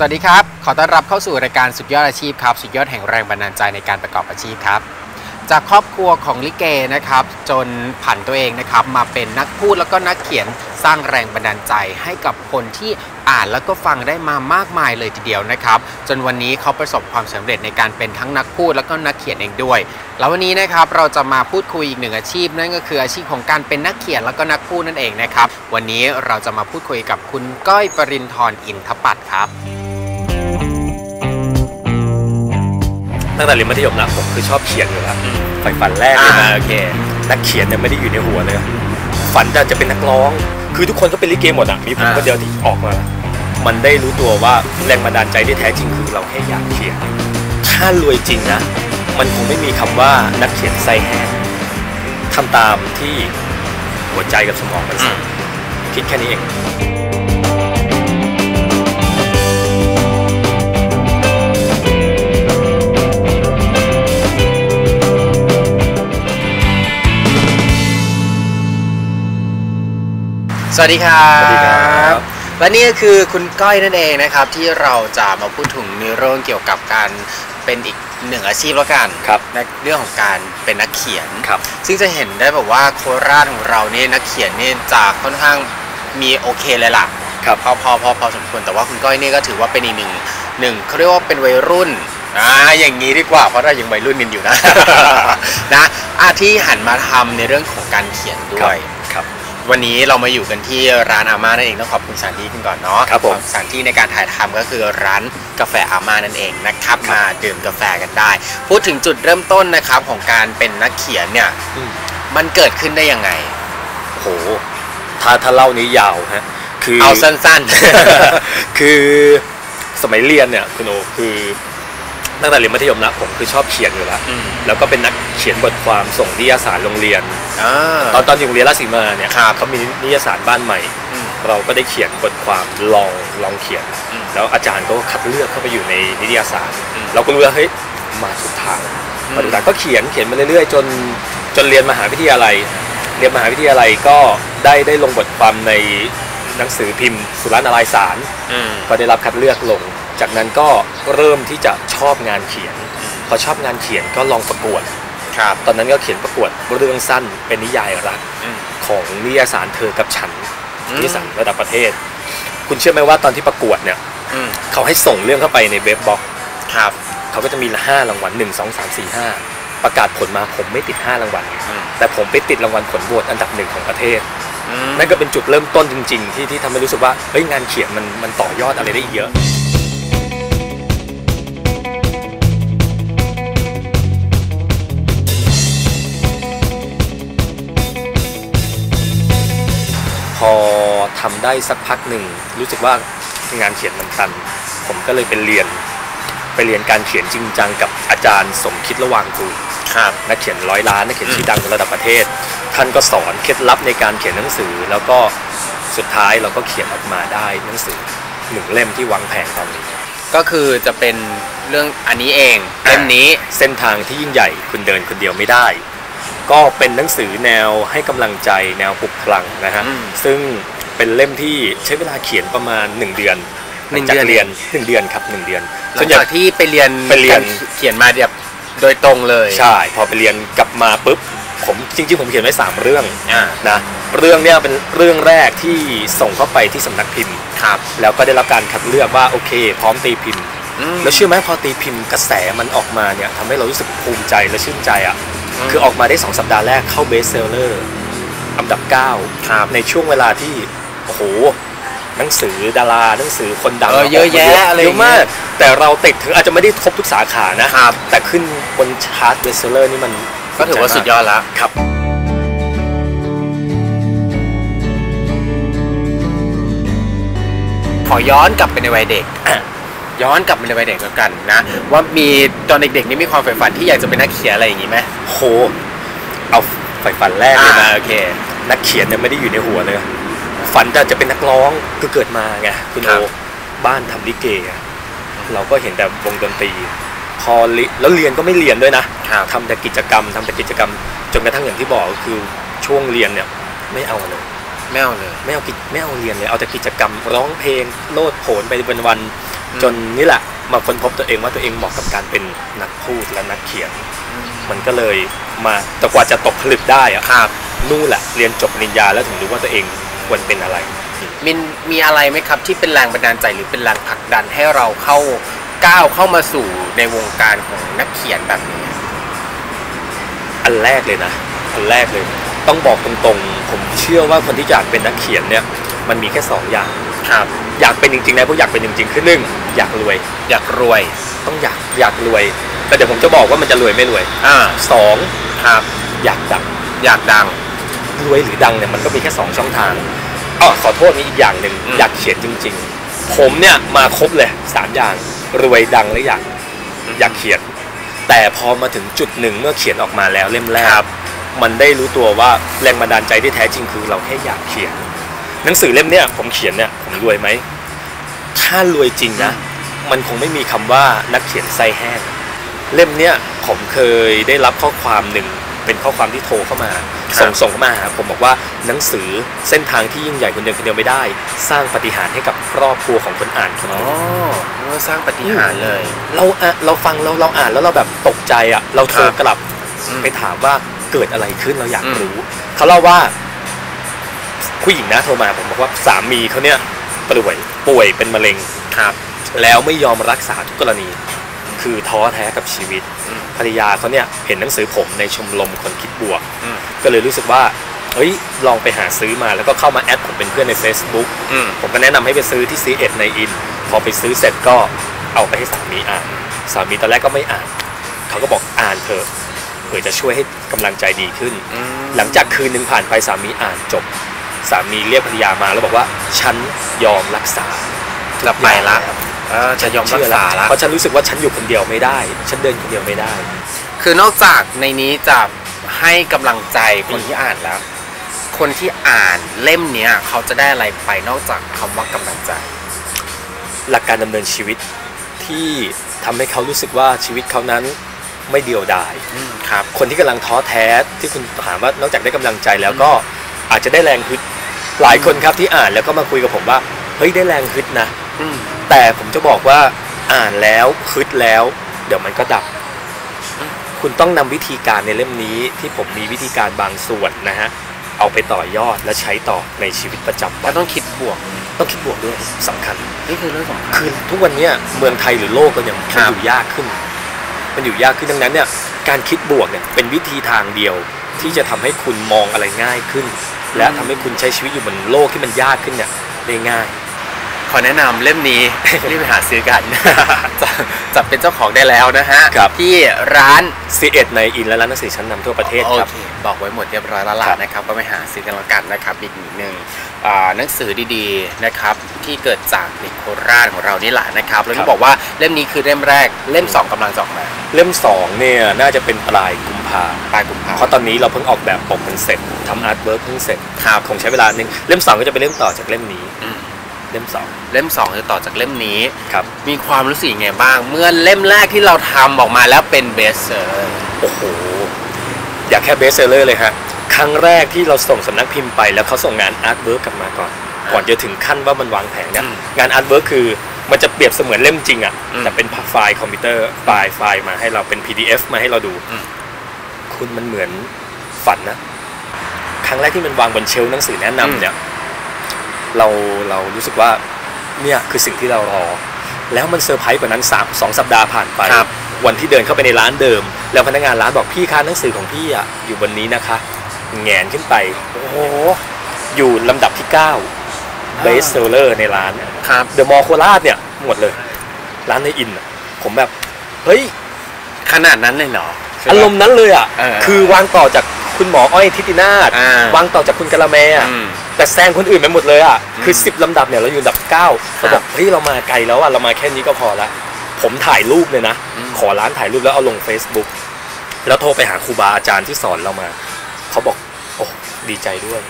สวัสดีครับ ขอต้อนรับเข้าสู่รายการสุดยอดอาชีพครับ สุดยอดแห่งแรงบันดาลใจในการประกอบอาชีพครับ จากครอบครัวของลิเกนะครับ จนผันตัวเองนะครับ มาเป็นนักพูดแล้วก็นักเขียนสร้างแรงบันดาลใจให้กับคนที่อ่านแล้วก็ฟังได้มามากมายเลยทีเดียวนะครับ จนวันนี้เขาประสบความสำเร็จในการเป็นทั้งนักพูดแล้วก็นักเขียนเองด้วย แล้ววันนี้นะครับเราจะมาพูดคุยอีกหนึ่งอาชีพ นั่นก็คืออาชีพของการเป็นนักเขียนแล้วก็นักพูดนั่นเองนะครับ วันนี้เราจะมาพูดคุยกับคุณก้อยปรินทร์อินทปัตครับ ตั้งแต่เรียนมัธยมนะผมคือชอบเขียนอยู่แล้วใฝ่ฝันแรกเลยนะอ่าโอเคนักเขียนเนี่ยไม่ได้อยู่ในหัวเลยฝันจะจะเป็นนักร้อง คือทุกคนก็เป็นลิเกหมดอะมีผมอ่าคนเดียวที่ออกมา มันได้รู้ตัวว่าแรงบันดาลใจที่แท้จริงคือเราแค่อยากเขียนถ้ารวยจริงนะมันคงไม่มีคำว่านักเขียนไส้แห้งทำตามที่หัวใจกับสมองมันสั่งคิดแค่นี้เอง สวัสดีครับ สวัสดีครับ และนี่ก็คือคุณก้อยนั่นเองนะครับ ที่เราจะมาพูดถึงในเรื่องเกี่ยวกับการเป็นอีกหนึ่งอาชีพแล้วกันครับในเรื่องของการเป็นนักเขียนครับ ซึ่งจะเห็นได้แบบว่าโคราชของเรานี่นักเขียนนี่จะค่อนข้างมีโอเคเลยล่ะครับพอพอพอพอสมควรแต่ว่าคุณก้อยนี่ก็ถือว่าเป็นอีกหนึ่งหนึ่งเขาเรียกว่าเป็นวัยรุ่นอ่าอย่างนี้ดีกว่าเพราะเรายังวัยรุ่นกันอยู่นะนะอาที่หันมาทำในเรื่องของการเขียนด้วยครับ วันนี้เรามาอยู่กันที่ร้านอาม่านั่นเองต้องขอบคุณสถานที่ขึ้นก่อนเนาะครับผมสถานที่ในการถ่ายทำก็คือร้านกาแฟอาม่านั่นเองนะครับครับมาดื่มกาแฟกันได้ พูดถึงจุดเริ่มต้นนะครับของการเป็นนักเขียนเนี่ยอืมมันเกิดขึ้นได้ยังไงโหถ้าถ้าเล่านี้ยาวฮะคือเอาสั้นคือสมัยเรียนเนี่ยคุณโอคือ ตั้งแต่เรียนมัธยมนะผมคือชอบเขียนอยู่แล้วอืมแล้วก็เป็นนักเขียนบทความส่งนิยสารโรงเรียนๆอ่าตอนตอนอยู่โรงเรียนราชสีมาเนี่ยครับเขามีนิยสารบ้านใหม่อืมเราก็ได้เขียนบทความลองลองเขียนอืมแล้วอาจารย์ก็คัดเลือกเข้าไปอยู่ในนิตยสารอืมเราก็รู้ว่าเฮ้ยมาถูกทางอืมมาถูกทางก็เขียนเขียนมาเรื่อยๆ จนจนเรียนมหาวิทยาลัย เรียนมหาวิทยาลัยก็ได้ได้ลงบทความในหนังสือพิมพ์ สุรนาลายสารอืมก็ได้รับคัดเลือกลง จากนั้นก็เริ่มที่จะชอบงานเขียน พอชอบงานเขียนก็ลองประกวด ครับ ตอนนั้นก็เขียนประกวดเรื่องสั้นเป็นนิยายรักอืมของนิยายสารเธอกับฉันอืมนิยายสารระดับประเทศ คุณเชื่อไหมว่าตอนที่ประกวดเนี่ยอืมเขาให้ส่งเรื่องเข้าไปในเว็บบ็อกครับเขาก็จะมีห้ารางวัลหนึ่งสองสามสี่ห้าประกาศผลมาผมไม่ติดห้ารางวัลอืมแต่ผมไปติดรางวัลผลโหวตอันดับหนึ่งของประเทศอืมนั่นก็เป็นจุดเริ่มต้นจริง ๆ ที่ที่ทำให้รู้สึกว่าเฮ้ยงานเขียนมันมันต่อยอดอะไรได้อีกเยอะ ทำได้สักพักหนึ่งรู้สึกว่างานเขียนมันตัน ผมก็เลยไปเรียน ไปเรียนการเขียนจริงจังกับอาจารย์สมคิดระหว่างกูลครับนักเขียนร้อยล้านนักเขียนชื่อดังระดับประเทศ ท่านก็สอนเคล็ดลับในการเขียนหนังสือ แล้วก็สุดท้ายเราก็เขียนออกมาได้หนังสือหนึ่งเล่มที่วางแผงตอนนี้ ก็คือจะเป็นเรื่องอันนี้เองเล่มนี้เส้นทางที่ยิ่งใหญ่คุณเดินคนเดียวไม่ได้ ก็เป็นหนังสือแนวให้กำลังใจแนวปลุกพลังนะฮะอืมซึ่งเป็นเล่มที่ใช้เวลาเขียนประมาณ 1 เดือนหนึ่งลัจากเดือนเรียนหนึ่งเดือนครับหนึ่งเดือนหลัส่วงนใหญ่จากที่ไปเรียนไปเรียนการเขียนมาแบบโดยตรงเลย ใช่ พอไปเรียนกลับมาปุ๊บผมจริงๆผมเขียนไว้ 3 เรื่องอ่านะเรื่องเนี้ยเป็นเรื่องแรกที่ส่งเข้าไปที่สำนักพิมพ์ครับแล้วก็ได้รับการคัดเลือกว่าโอเค พร้อมตีพิมพ์อืมแล้วเชื่อไหมพอตีพิมพ์กระแสมันออกมาเนี่ยทำให้เรารู้สึกภูมิใจและชื่นใจอะอืม คือออกมาได้ 2 สัปดาห์แรกเข้าเบสเซลเลอร์อันดับ 9 ในช่วงเวลาที่ โอ้หหนังสือดาราหนังสือคนดังเยอะแยะอะไรเยอะมาก แต่เราติดถึงอาจจะไม่ได้ครบทุกสาขานะครับแต่ขึ้นบนชาร์ตเบสเซลเลอร์นี่มันก็ถือว่าสุดยอดแล้วครับขอย้อนกลับไปในวัยเด็ก ย้อนกลับไปในวัยเด็กแล้วกันนะ ว่ามีตอนเด็กๆนี่มีความใฝ่ฝันที่อยากจะเป็นนักเขียนอะไรอย่างนี้ไหมโหเอาไฟฝันแรกเลยนะอ่าโอเค นักเขียนเนี่ยไม่ได้อยู่ในหัวเลย ฝันจะจะเป็นนักร้องคือเกิดมาไงคุณครัโอบบ้านทำลิเกอะเราก็เห็นแต่วงดนตรี พอลิแล้วเรียนก็ไม่เรียนด้วยนะครับทำแต่กิจกรรมทำแต่กิจกรรม จนกระทั่งอย่างที่บอกก็คือช่วงเรียนเนี่ยไม่เอาเลยไม่เอาเลยไม่เอากิจไม่เอาเรียนเลยเอาแต่กิจกรรมร้องเพลงโลดโผนไปวันวันๆอืม จนนี่แหละมาค้นพบตัวเองว่าตัวเองเหมาะกับการเป็นนักพูดและนักเขียน มันก็เลยมาแต่กว่าจะตกผลึกได้อะครับนู่นแหละเรียนจบปริญญาแล้วถึงรู้ว่าตัวเองควรเป็นอะไร มินมีอะไรไหมครับที่เป็นแรงบันดาลใจหรือเป็นแรงผลักดันให้เราเข้าก้าวเข้ามาสู่ในวงการของนักเขียนแบบนี้ อันแรกเลยนะ อันแรกเลย ต้องบอกตรงๆ ผมเชื่อว่าคนที่อยากเป็นนักเขียนเนี่ย มันมีแค่สองอย่างครับ อยากเป็นจริงๆนะพวกอยากเป็นจริงๆคือหนึ่งอยากรวย อยากรวย ต้องอยากอยากรวย แต่เดี๋ยวผมจะบอกว่ามันจะรวยไม่รวยอ่าสองครับอยากดังอยากดังรวยหรือดังเนี่ยมันก็มีแค่สองช่องทางอ๋อขอโทษมีอีกอย่างหนึ่งอืมอยากเขียนจริง ๆ ผมเนี่ยมาครบเลยสามอย่างรวยดังและอยากอยากเขียน แต่พอมาถึงจุดหนึ่งเมื่อเขียนออกมาแล้วเล่มแรกมันได้รู้ตัวว่าแรงบันดาลใจที่แท้จริงคือเราแค่อยากเขียน หนังสือเล่มเนี้ยผมเขียนเนี่ย ผมรวยไหม ถ้ารวยจริงนะ มันคงไม่มีคำว่านักเขียนไส้แห้ง เล่มเนี้ยผมเคยได้รับข้อความหนึ่งเป็นข้อความที่โทรเข้ามาครับส่งส่งเข้ามาหาผมบอกว่าหนังสือเส้นทางที่ยิ่งใหญ่คนเดียวคนเดียวไม่ได้ สร้างปาฏิหารย์ให้กับครอบครัวของคนอ่านคนอ๋อหนึ่งสร้างปฏิหารย์เลย เราอะเราฟังเราเราอ่านแล้วเราแบบตกใจอะ เราโทรครับกลับอืมไปถามว่าเกิดอะไรขึ้นเราอยากอืมรู้ เขาเล่าว่า ผู้หญิงนะโทรมาผมบอกว่าสามีเขาเนี่ย ป่วยป่วยเป็นมะเร็งครับ แล้วไม่ยอมรักษาทุกกรณี คือท้อแท้กับชีวิตอืมภรรยาเขาเนี่ยเห็นหนังสือผมในชมรมคนคิดบวกอืมก็เลยรู้สึกว่าเฮ้ยลองไปหาซื้อมาแล้วก็เข้ามาแอดผมเป็นเพื่อนใน Facebook อืมผมก็แนะนำให้ไปซื้อที่ C1 ในอิน พอไปซื้อเสร็จก็เอาไปให้สามีอ่าน สามีตอนแรกก็ไม่อ่าน เขาก็บอกอ่านเถอะเผื่อจะช่วยให้กำลังใจดีขึ้นอืมหลังจากคืนหนึ่งผ่านไปสามีอ่านจบ สามีเรียกภรรยามาแล้วบอกว่าฉันยอมรักษาจะไปละเออจะยอมรักษาละเพราะฉันรู้สึกว่าฉันอยู่คนเดียวไม่ได้ ฉันเดินคนเดียวไม่ได้ คือนอกจากในนี้จะให้กำลังใจคนที่อ่านแล้ว คนที่อ่านเล่มเนี้ยเขาจะได้อะไรไปนอกจากคำว่ากำลังใจ หลักการดำเนินชีวิตที่ทำให้เขารู้สึกว่าชีวิตเขานั้นไม่เดียวดายอืมครับ คนที่กำลังท้อแท้ที่คุณถามว่านอกจากได้กำลังใจแล้วก็ อาจจะได้แรงฮึดหลายคนครับที่อ่านแล้วก็มาคุยกับผมว่าเฮ้ยได้แรงฮึดนะอืมแต่ผมจะบอกว่าอ่านแล้วฮึดแล้ว เดี๋ยวมันก็ดับอืมคุณต้องนำวิธีการในเล่มนี้ที่ผมมีวิธีการบางส่วนนะฮะเอาไปต่อยอดและใช้ต่อในชีวิตประจำวัแล้วนต้องคิดบวกต้องคิดบวกด้วยสำคัญนี่คือเรื่องสำคัญคือทุกวันเนี้ยเมืองไทยหรือโลกก็ยังครัมันบอยู่ยากขึ้น มันอยู่ยากขึ้นดังนั้นเนี่ยการคิดบวกเนี่ยเป็นวิธีทางเดียวที่จะทำให้คุณมองอะไรง่ายขึ้น และทำให้คุณใช้ชีวิตอยู่บนโลกที่มันยากขึ้นเนี่ยได้ง่าย ขอแนะนำเล่มนี้ รีบไปหาซื้อกันจะจะเป็นเจ้าของได้แล้วนะฮะ ครับ ที่ร้าน C1 ในอินและร้านหนังสือชั้นนำทั่วประเทศครับ โอเคบอกไว้หมดเรียบร้อยแล้วล่ะครับนะครับ ก็ไปหาซื้อกันแล้วกันนะครับ อีกหนึ่งอ่าหนังสือดีๆนะครับ ที่เกิดจากเด็กโคราชของเรานี่แหละนะครับ แล้วครัที่บบอกว่าเล่มนี้คือเล่มแรกเล่มสองกำลังจะออกมาเล่ม2เนี่ยน่าจะเป็นปลายกุมภาปลายกุมภาเพราะตอนนี้เราเพิ่งออกแบบปกกันเสร็จทำอาร์ตเวิร์กเพิ่งเสร็จครับคงใช้เวลาหนึ่งเล่มสองก็จะเป็นเล่มต่อจากเล่มนี้อืม เล่มสองเล่มสองจะต่อจากเล่มนี้ครับ มีความรู้สึกยังไงบ้าง เมื่อเล่มแรกที่เราทำออกมาแล้วเป็นเบสเซอร์ โอ้โห อยากแค่เบสเซอร์เลอร์เลยฮะ ครั้งแรกที่เราส่งสำนักพิมพ์ไปแล้วเขาส่งงานอาร์ตเวิร์กกลับมาก่อน ก่อนจะถึงขั้นว่ามันวางแผนเนี่ย อืมงานอาร์ตเวิร์กคือมันจะเปรียบเสมือนเล่มจริงอะอืมแต่เป็นไฟล์คอมพิวเตอร์ไฟล์ไฟล์มาให้เราเป็น PDF มาให้เราดู อืม คุณมันเหมือนฝันนะ ครั้งแรกที่มันวางบนเชลฟ์หนังสือแนะนำเนี่ย เราเรารู้สึกว่าเนี่ยคือสิ่งที่เรารอ แล้วมันเซอร์ไพรส์กว่านั้นสามสองสัปดาห์ผ่านไปครับวันที่เดินเข้าไปในร้านเดิม แล้วพนักงานร้านบอกพี่คะหนังสือของพี่อะอยู่บนนี้นะคะแงนขึ้นไปโอ้โหอยู่ลำดับที่9 best seller ในร้านครับเดอะมอลโคราชเนี่ยหมดเลย ร้านในอินอะผมแบบ เฮ้ย ขนาดนั้นเลยเหรอใช่อาปะรมณ์นั้นเลยอะเออคือวางต่อจากคุณหมออ้อยทิตินาศอ่าวางต่อจากคุณกะละแมอะอืม แต่แซงคนอื่นไปหมดเลยอะอืมคือ 10ลำดับเนี่ยเราอยู่อันดับ9เขาบอกเฮ้ยเรามาไกลแล้วอะเรามาแค่นี้ก็พอละผมถ่ายรูปเลยนะอืมขอร้านถ่ายรูปแล้วเอาลง Facebook แล้วโทรไปหาครูบาอาจารย์ที่สอนเรามาเขาบอกโอ้ดีใจด้วย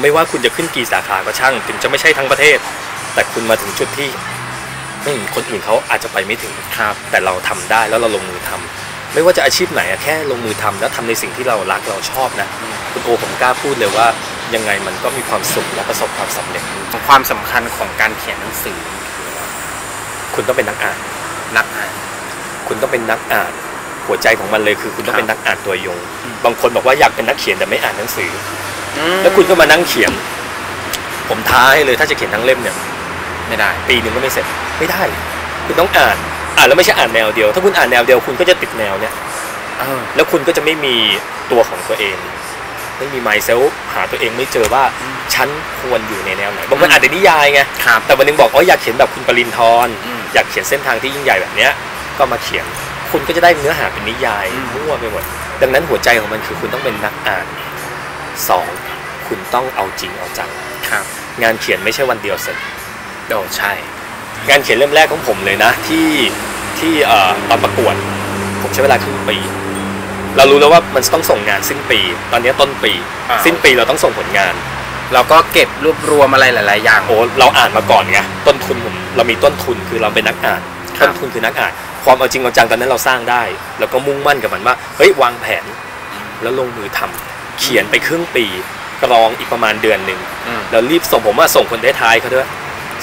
ไม่ว่าคุณจะขึ้นกี่สาขาก็ช่าง ถึงจะไม่ใช่ทั้งประเทศ แต่คุณมาถึงจุดที่อืมคนอื่นเขาอาจจะไปไม่ถึงครับ แต่เราทำได้แล้วเราลงมือทำ ไม่ว่าจะอาชีพไหนอะแค่ลงมือทำแล้วทำในสิ่งที่เรารักเราชอบนะคุณโอผมกล้าพูดเลยว่ายังไงมันก็มีความสุขและประสบความสำเร็จความสำคัญของการเขียนหนังสือ คุณต้องเป็นนักอ่านนักอ่าน คุณต้องเป็นนักอ่าน หัวใจของมันเลยคือคุณต้องครับเป็นนักอ่านตัวยงอืมบางคนบอกว่าอยากเป็นนักเขียนแต่ไม่อ่านหนังสืออืมแล้วคุณก็มานั่งเขียน ผมท้าให้เลยถ้าจะเขียนทั้งเล่มเนี่ย ไม่ได้ ปีหนึ่งก็ไม่เสร็จ ไม่ได้ คุณต้องอ่าน อ่านแล้วไม่ใช่อ่านแนวเดียว ถ้าคุณอ่านแนวเดียวคุณก็จะติดแนวเนี่ยเออแล้วคุณก็จะไม่มีตัวของตัวเอง ไม่มีไมเซลหาตัวเองไม่เจอว่าอืมฉันควรอยู่ในแนวไหนบางคนอืมอ่านแต่นิยายไงครับแต่วันหนึงบอกว่าอยากเขียนแบบคุณปรินทร์อืมอยากเขียนเส้นทางที่ยิ่งใหญ่แบบเนี้ยก็มาเขียนคุณก็จะได้เนื้อหาเป็นนิยายอืมมั่วไปหมดดังนั้นหัวใจของมันคือคุณต้องเป็นนักอ่านสองคุณต้องเอาจริงเอาจังครับงานเขียนไม่ใช่วันเดียวเสร็จโดใช่ งานเขียนเล่มแรกของผมเลยนะ ที่ที่เอ่อตอนประกวด ผมใช้เวลาครึ่งปี เรารู้แล้วว่ามันต้องส่งงานสิ้นปี ตอนนี้ต้นปี อ่า สิ้นปีเราต้องส่งผลงาน เราก็เก็บรวบรวมอะไรหลาย ๆ อย่าง โอ้เราอ่านมาก่อนไงต้นทุนผมเรามีต้นทุนคือเราเป็นนักอ่านครับ ต้นทุนคือนักอ่าน ความเอาจริงเอาจังตอนนั้นเราสร้างได้ แล้วก็มุ่งมั่นกับมันว่าเฮ้ยวางแผน แล้วลงมือทำเขียนไปครึ่งปีกรองอีกประมาณเดือนหนึ่งอืม แล้วรีบส่งผมว่าส่งคนได้ท้ายเขาด้วย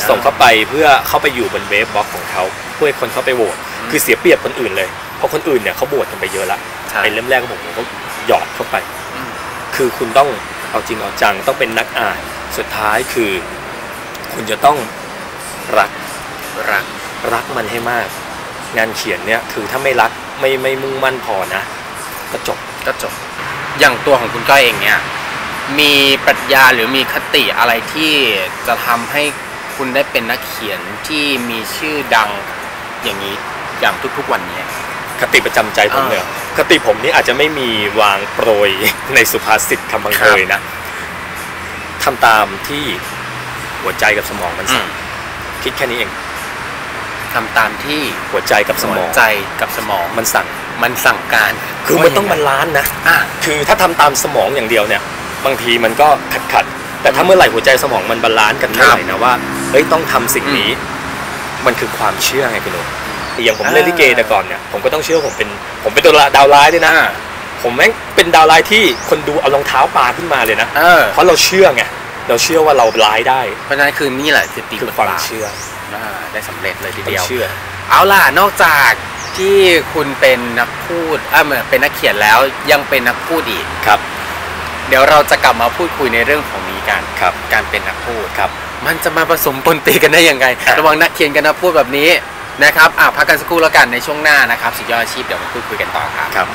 ส่งเข้าไปเพื่อเข้าไปอยู่บนเวฟบล็อกของเขาเพื่อให้คนเข้าไปโหวตอืมคือเสียเปรียบคนอื่นเลย เพราะคนอื่นเนี่ยเขาโหวตกันไปเยอะละใช่ ไอ้เล่มแรกของผมผมก็หยอดเข้าไปอืมคือคุณต้องเอาจริงเอาจังต้องเป็นนักอ่านสุดท้ายคือ คุณจะต้องรักรัก รักมันให้มาก งานเขียนเนี่ยคือถ้าไม่รักไม่ไม่มุ่งมั่นพอนะก็จบ ก็จบ อย่างตัวของคุณก้อยเองเนี่ย มีปรัชญาหรือมีคติอะไรที่จะทำให้ คุณได้เป็นนักเขียนที่มีชื่อดังอย่างนี้อย่างทุกๆวันนี้คติประจำใจผมเลยคติผมนี่อาจจะไม่มีวางโปรยในสุภาษิตคำบังเคยนะทำตามที่หัวใจกับสมองมันอืสั่งมคิดแค่นี้เองทำตามที่หัวใจกับสมองใจกับสมองมันสั่งมันสั่งการ คือมันต้องบาลานซ์นะอะคือถ้าทำตามสมองอย่างเดียวเนี่ย บางทีมันก็ขัดขัดๆแต่ถ้าเมื่อไหร่หัวใจสมองมันบาลานซ์กันเมื่อไหร่นะว่า เฮ้ยต้องทำสิ่งนี้ มันคือความเชื่อไงคุณโออย่างผมเล่นลิเกแต่ก่อนเนี่ยผมก็ต้องเชื่อว่าผมเป็นผมเป็นตัวดาวร้ายด้วยนะอะผมแม่งเป็นดาวร้ายที่คนดูเอารองเท้าปาขึ้นมาเลยนะเออเพราะเราเชื่อไงเราเชื่อว่าเราร้ายได้ เพราะฉะนั้นคือนี่แหละคือตีคือบทความบาทเชื่ออ่าได้สำเร็จเลยทีต้อเดียวงเชื่อ เอาล่ะนอกจากที่คุณเป็นนักพูดอ่าเหมือนเป็นนักเขียนแล้วยังเป็นนักพูดอีกครับ เดี๋ยวเราจะกลับมาพูดคุยในเรื่องของนี้กันครับ การเป็นนักพูดครับ มันจะมาผสมปนตีกันได้ยังไงอะระหว่างนักเขียนกับนักพูดแบบนี้นะครับอะพักกันสักครู่แล้วกันในช่วงหน้านะครับสุดยอดอาชีพเดี๋ยวมาพูดคุยกันต่อครับครับ